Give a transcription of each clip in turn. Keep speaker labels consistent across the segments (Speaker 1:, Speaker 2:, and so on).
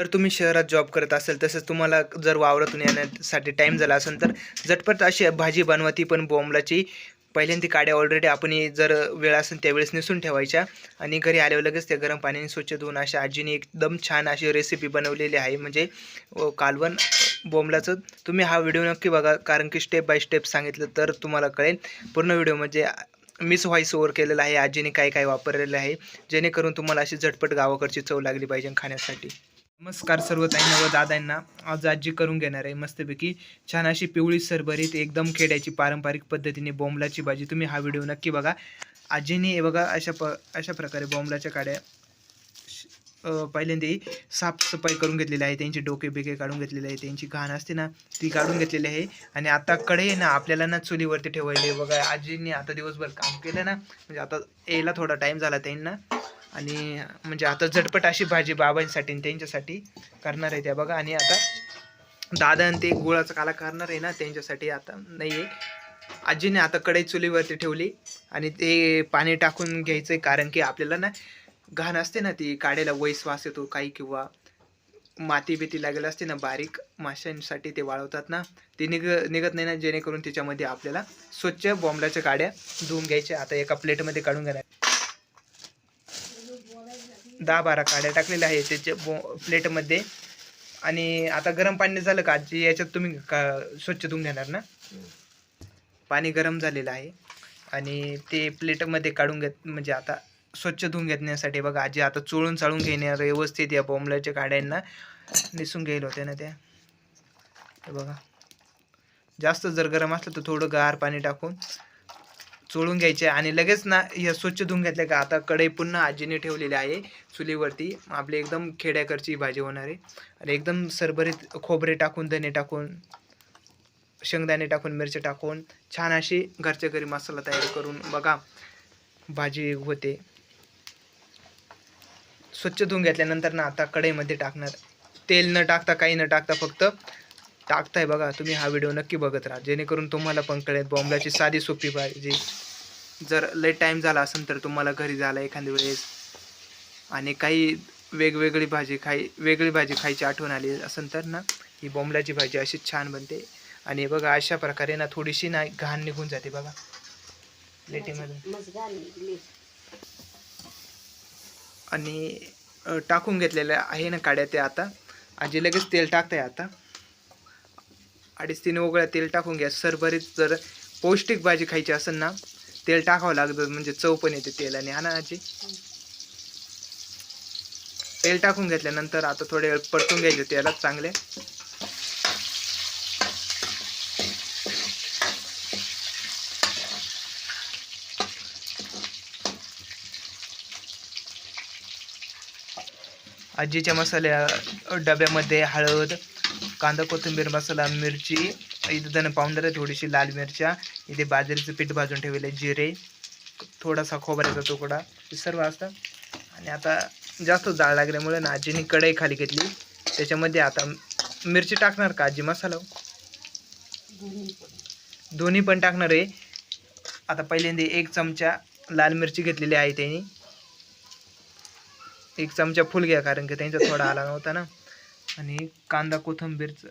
Speaker 1: जर तुम्ही शहरात जॉब करत असेल तसंच तुम्हाला जर वावरातून येण्यासाठी टाईम झाला असेल तर झटपट अशी भाजी बनवा ती पण बोंबलाची. पहिल्यांदा काड्या ऑलरेडी आपण जर वेळ असेल त्यावेळेस नेसून ठेवायच्या. आणि घरी आल्यावर लगेच त्या गरम पाण्याने स्वच्छ धुवून अशा आजीने एकदम छान अशी रेसिपी बनवलेली आहे. म्हणजे कालवण बोंबलाचं. तुम्ही हा व्हिडिओ नक्की बघा कारण की स्टेप बाय स्टेप सांगितलं तर तुम्हाला कळेल. पूर्ण व्हिडिओ म्हणजे मिस व्हॉइस ओवर केलेला आहे. आजीने काय काय वापरलेलं आहे. जेणेकरून तुम्हाला अशी झटपट गावाकडची चव लागली पाहिजे खाण्यासाठी. नमस्कार सर्व ताईंना व दादांना. आज आजी करून घेणार आहे मस्तपैकी छान अशी पिवळी सरभरीत एकदम खेड्याची पारंपरिक पद्धतीने बोंबलाची भाजी. तुम्ही हा व्हिडिओ नक्की बघा. आजीने बघा अशा प अशा प्रकारे बोंबलाच्या काड्या पहिल्यांदाही पहिल्यांदा साफसफाई करून घेतलेली आहे. त्यांचे डोके बिके काढून घेतलेले आहे. त्यांची घाण असते ना ती काढून घेतलेली आहे. आणि आता कडे ना आपल्याला ना चुलीवरती ठेवायली बघा आजीने आता दिवसभर काम केलं ना म्हणजे आता यायला थोडा टाईम झाला त्यांना आणि म्हणजे आता झटपट अशी भाजी बाबांसाठी आणि त्यांच्यासाठी करणार आहे त्या बघा. आणि आता दादा आणि ते गुळाचा काला करणार आहे ना त्यांच्यासाठी आता. नाही आहे आजीने आता कढई चुलीवरती ठेवली आणि ते पाणी टाकून घ्यायचं कारण की आपल्याला ना घाण असते ना ती काढायला वैस वास येतो काही किंवा माती बिती लागेल असते ना बारीक माशांसाठी ते वाळवतात ना. ते निघ निघत नाही ना जेणेकरून त्याच्यामध्ये आपल्याला स्वच्छ बॉम्बलाच्या काड्या धुवून घ्यायच्या. आता एका प्लेटमध्ये काढून घेणार. दहा बारा काड्या टाकलेल्या आहे त्याच्या बो प्लेटमध्ये. आणि आता गरम पाणी झालं का आजी याच्यात तुम्ही का स्वच्छ धुवून घेणार ना? पाणी गरम झालेलं आहे. आणि ते प्लेटमध्ये काढून घेत म्हणजे आता स्वच्छ धुवून घेण्यासाठी बघा आजी आता चोळून चाळून घेणार व्यवस्थित या बोंबल्याच्या काड्यांना निसून घेईल होत्या ना त्या. बघा. जास्त जर गरम असलं तर थोडं गार पाणी टाकून चोळून घ्यायचे आणि लगेच ना हे स्वच्छ धुवून घेतले का? आता कढई पुन्हा आजीने ठेवलेली आहे चुलीवरती. आपली एकदम खेड्याकडची भाजी होणार आहे. आणि एकदम सरभरीत खोबरे टाकून धने टाकून शेंगदाणे टाकून मिरची टाकून छान अशी घरच्या घरी मसाला तयार करून बघा भाजी होते. स्वच्छ धुवून घेतल्यानंतर ना आता कढईमध्ये टाकणार. तेल न टाकता काही न टाकता फक्त टाकताय बघा. तुम्ही हा व्हिडिओ नक्की बघत राहा. जेणेकरून तुम्हाला पण कळेल बॉम्बलाची साधी सोपी भाजी. जर लय टाईम झाला असेल तर तुम्हाला घरी झाला एखाद्या वेळेस. आणि काही वेगवेगळी भाजी खाई वेगळी भाजी खायची आठवण आली असेल तर ना ही बोंबलाची भाजी अशी छान बनते. आणि बघा अशा प्रकारे ना थोडीशी ना घाण निघून जाते बघा. प्लेटीमध्ये आणि टाकून घेतलेल्या आहे ना काड्या ते आता. आजी लगेच तेल टाकते आता. अडीच तीन उगळ्या तेल टाकून घ्या. सरभरीत जर पौष्टिक भाजी खायची असेल ना तेल टाकावं लागतं म्हणजे चव पण येते तेलाने हा ना आजी? तेल टाकून घेतल्यानंतर आता थोडे वेळ परतून घ्यायचे तेलात चांगले. आजीच्या मसाल्या डब्यामध्ये हळद कांदा कोथिंबीर मसाला मिरची इथं धन पावडर आहे थोडीशी लाल मिरच्या इथे बाजरीचं पीठ भाजून ठेवलेलं जिरे थोडासा खोबऱ्याचा तुकडा हे सर्व असतं. आणि आता जास्त जाळ लागल्यामुळे ना आजीने कढई खाली घेतली. त्याच्यामध्ये आता मिरची टाकणार का आजी? मसाला?
Speaker 2: दोन्ही पण
Speaker 1: टाकणार आहे. आता पहिल्यांदा एक चमचा लाल मिरची घेतलेली आहे त्यांनी. एक चमचा फुल घ्या कारण की त्यांचा थोडा आला नव्हता ना. आणि कांदा कोथंबीरचा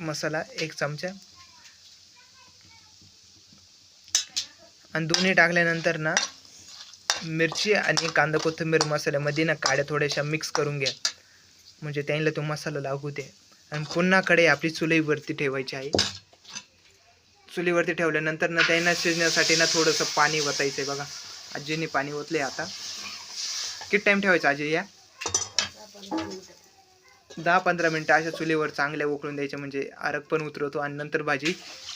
Speaker 1: मसाला एक चमचा. आणि दोन्ही टाकल्यानंतर ना मिरची आणि कांदा कोथिंबीर मसाल्यामध्ये ना काड्या थोड्याशा मिक्स करून घ्या. म्हणजे त्यांना तो मसाला लागू दे. आणि पुन्हा कडे आपली चुलीवरती ठेवायची आहे. चुलीवरती ठेवल्यानंतर ना त्यांना शिजण्यासाठी ना थोडंसं पाणी वतायचं आहे बघा. आजीने पाणी ओतले आता. किती टाईम ठेवायचा आजी या?
Speaker 2: दहा
Speaker 1: पंधरा मिनटं अशा चुलीवर चांगल्या उकळून द्यायच्या म्हणजे आरग पण उतरवतो आणि नंतर भाजी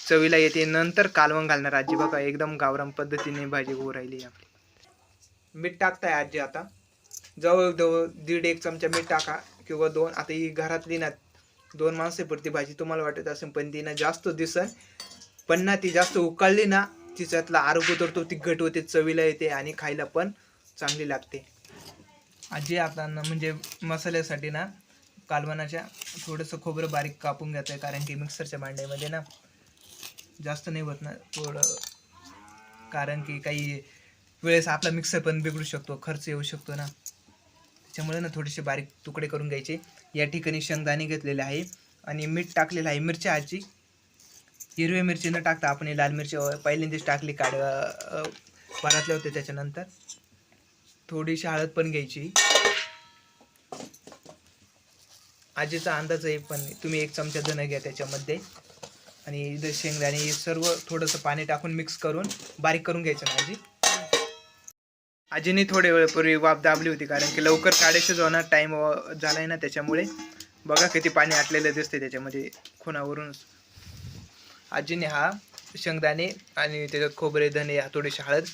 Speaker 1: चवीला येते. नंतर कालवण घालणार. आजी बघा एकदम गावराम पद्धतीने भाजी होऊ राहिली आपली. मीठ टाकताय आजी आता. जवळजवळ दीड एक चमचा मीठ टाका किंवा दोन. आता ही घरातली ना दोन माणसापुरती भाजी तुम्हाला वाटत असेल पण ती ना जास्त दिसन. पण ना ती जास्त उकळली ना तिच्यातला आरोग्य उतरतो ती घट होते चवीला येते आणि खायला पण चांगली लागते. आजी आता ना म्हणजे मसाल्यासाठी ना कालवनाच्या थोडंसं खोबरं बारीक कापून घ्यायचं आहे कारण की मिक्सरच्या भांड्यामध्ये ना जास्त नाही होत ना थोडं. कारण की काही वेळेस आपला मिक्सर पण बिघडू शकतो खर्च येऊ शकतो ना. त्याच्यामुळे ना थोडेसे बारीक तुकडे करून घ्यायचे. या ठिकाणी शेंगदाणे घेतलेले आहे आणि मीठ टाकलेलं आहे. मिरची आजी हिरवी मिरची न टाकता आपण लाल मिरची पहिल्यांदाच टाकली काढ अ, होते त्याच्यानंतर. थोडीशी हळद पण घ्यायची. आजीचा अंदाज आहे पण तुम्ही एक चमचा धन घ्या त्याच्यामध्ये. आणि इथं शेंगदाणे हे सर्व थोडंसं पाणी टाकून मिक्स करून बारीक करून घ्यायचं ना आजी? आजीने थोडे वेळपूर्वी वाफ दाबली होती कारण की लवकर काढे शिजवणार टाईम झालाय ना त्याच्यामुळे. बघा किती पाणी आटलेलं दिसते त्याच्यामध्ये खुणावरून आजीने हा शेंगदाणे आणि त्याच्यात खोबरे धने थोडीशी हळद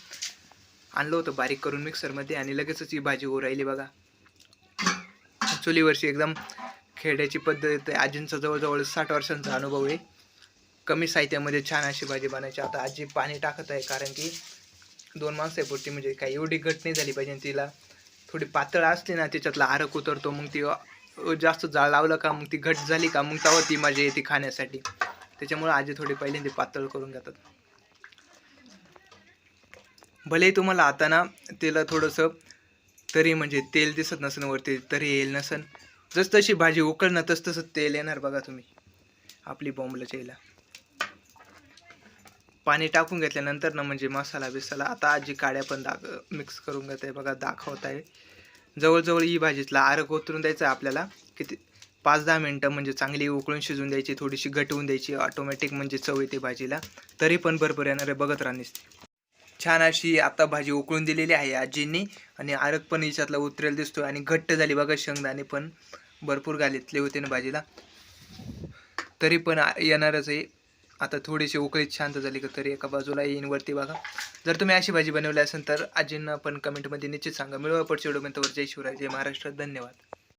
Speaker 1: आणलं होतं बारीक करून मिक्सरमध्ये आणि लगेचच ही भाजी राहिली बघा. चुलीवरची एकदम खेड्याची पद्धत आहे. आजींचा जवळजवळ साठ वर्षांचा अनुभव आहे. कमी साहित्यामध्ये छान अशी भाजी बनायची. आता आजी पाणी टाकत आहे कारण की दोन माणसापुरती म्हणजे काही एवढी घट नाही झाली पाहिजे तिला थोडी पातळ असली ना त्याच्यातला आरक उतरतो. मग ती जास्त जाळ लावलं का मग ती घट झाली का मग तेव्हा ती मजा येते खाण्यासाठी. त्याच्यामुळे आजी थोडी पहिल्यांदा पातळ करून घेतात. भले तुम्हाला आता ना तिला थोडंसं तरी म्हणजे तेल दिसत नसेल वरती तरी येईल नसन जस तशी भाजी उकळणं तस तसं तेल येणार बघा तुम्ही. आपली बॉम्बला चेला. पाणी टाकून घेतल्यानंतर ना म्हणजे मसाला बिसाला आता आजी काड्या पण दाख मिक्स करून घेत आहे बघा दाखवत आहे जवळजवळ ही भाजीतला आरग उतरून द्यायचं आहे आपल्याला. किती पाच दहा मिनटं म्हणजे चांगली उकळून शिजून द्यायची थोडीशी घटवून द्यायची ऑटोमॅटिक म्हणजे चव येते भाजीला. तरी पण भरपूर येणार आहे बघत राहणीस छान अशी आता भाजी उकळून दिलेली आहे आजींनी. आणि आरग पण हिच्यातला उतरेल दिसतोय आणि घट्ट झाली बघा शेंगदाणे पण. भरपूर घालितले होते ना भाजीला तरी पण येणारच आहे. आता थोडीशी उकळीत शांत झाली का तरी एका बाजूला येईन वरती बघा. जर तुम्ही अशी भाजी बनवली असेल तर आजींना पण कमेंटमध्ये निश्चित सांगा. मिळवा पडचे व्हिडिओ जय शिवराय. जय महाराष्ट्र. धन्यवाद.